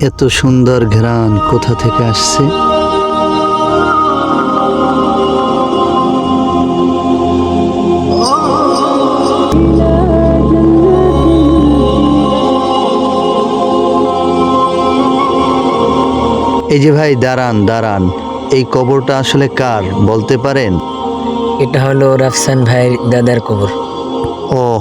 এত সুন্দর ঘ্রাণ কোথা থেকে আসছে? এই যে ভাই দাঁড়ান দাঁড়ান। এই কবরটা আসলে কার বলতে পারেন? এটা হলো রাফসান ভাইয়ের দাদার কবর। ও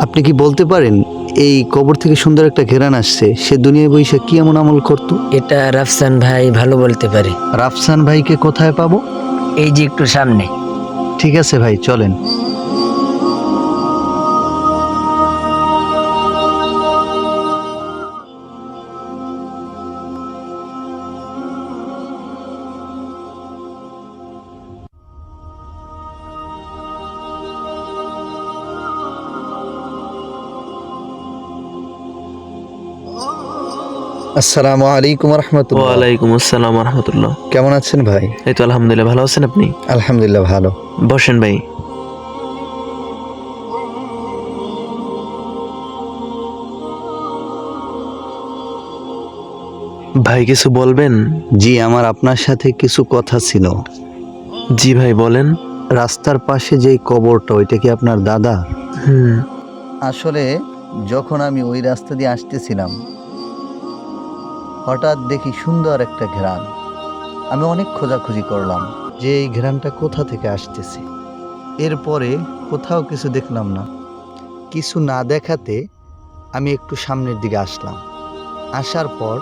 আপনি কি বলতে পারেন? এই কবর থেকে সুন্দর একটা ঘেরান আসছে। সে দুনিয়ায় বৈশা কি এমন আমল করত? এটা রাফসান ভাই ভালো বলতে পারে। রাফসান ভাইকে কোথায় পাবো? এই যে একটু সামনে। ঠিক আছে ভাই চলেন। আসসালামু আলাইকুম রহমতুল্লাহ। ওয়ালাইকুম আসসালাম রহমতুল্লাহ। কেমন আছেন ভাই? এই তো আলহামদুলিল্লাহ ভালো আছেন আপনি? আলহামদুলিল্লাহ ভালো। বসেন ভাই। ভাই কিছু বলবেন? জি আমার আপনার সাথে কিছু কথা ছিল। জি ভাই বলেন। রাস্তার পাশে যেই কবরটা ওইটা কি আপনার দাদা? হুম। আসলে যখন আমি ওই রাস্তা দিয়ে আসতেছিলাম হঠাৎ দেখি সুন্দর একটা ঘ্রাণ। আমি অনেক খোঁজাখুঁজি করলাম যে এই ঘ্রাণটা কোথা থেকে আসতেছে। এরপরে কোথাও কিছু দেখলাম না। কিছু না দেখাতে আমি একটু সামনের দিকে আসলাম। আসার পর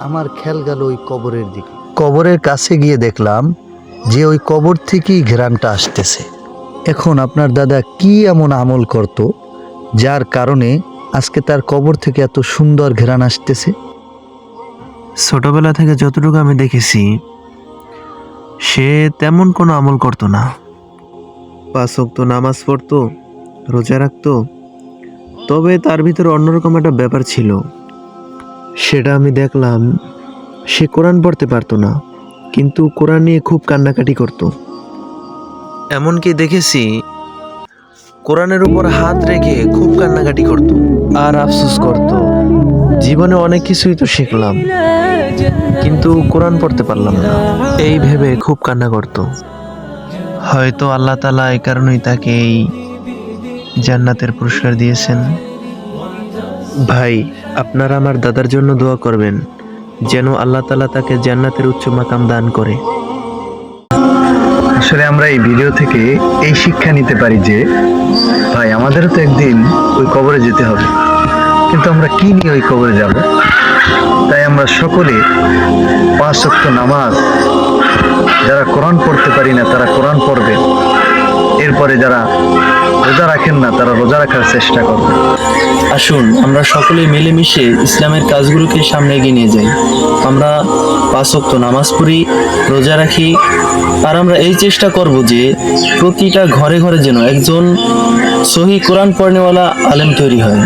আমার খেয়াল গেল ওই কবরের দিকে। কবরের কাছে গিয়ে দেখলাম যে ওই কবর থেকেই ঘ্রাণটা আসতেছে। এখন আপনার দাদা কি এমন আমল করত, যার কারণে আজকে তার কবর থেকে এত সুন্দর ঘেরান আসতেছে? ছোটবেলা থেকে যতটুকু আমি দেখেছি, সে তেমন কোনো আমল করতো না। পাঁচ ওয়াক্ত নামাজ পড়তো, রোজা রাখতো, তবে তার ভিতরে অন্যরকম একটা ব্যাপার ছিল। সেটা আমি দেখলাম, সে কোরআন পড়তে পারতো না, কিন্তু কোরআন নিয়ে খুব কান্নাকাটি করত। এমনকি দেখেছি, কোরআনের উপর হাত রেখে খুব কান্নাকাটি করত, আর আফসোস করত। জীবনে অনেক কিছুই তো শিখলাম, কিন্তু কোরআন পড়তে পারলাম না। এই ভেবে খুব কান্না করত। হয়তো আল্লাহ তালা এই কারণেই তাকে এই জান্নাতের পুরস্কার দিয়েছেন। ভাই, আপনারা আমার দাদার জন্য দোয়া করবেন, যেন আল্লাহ তালা তাকে জান্নাতের উচ্চ মাকাম দান করে। আসলে আমরা এই ভিডিও থেকে এই শিক্ষা নিতে পারি যে, ভাই, আমাদেরও তো একদিন ওই কবরে যেতে হবে। কিন্তু আমরা কি নিয়ে ওই কবরে যাব? তাই আমরা সকলে পাঁচ ওয়াক্ত নামাজ, যারা কোরআন পড়তে পারি না, তারা কোরআন পড়বে। এরপরে যারা রোজা রাখেন না, তারা রোজা রাখার চেষ্টা করবে। আসুন, আমরা সকলে মিলেমিশে ইসলামের কাজগুলোকে সামনে এগিয়ে নিয়ে যাই। আমরা পাঁচ ওয়াক্ত নামাজ পড়ি, রোজা রাখি, আর আমরা এই চেষ্টা করব যে প্রতিটা ঘরে ঘরে যেন একজন সহি কোরআন পড়নেওয়ালা আলেম তৈরি হয়।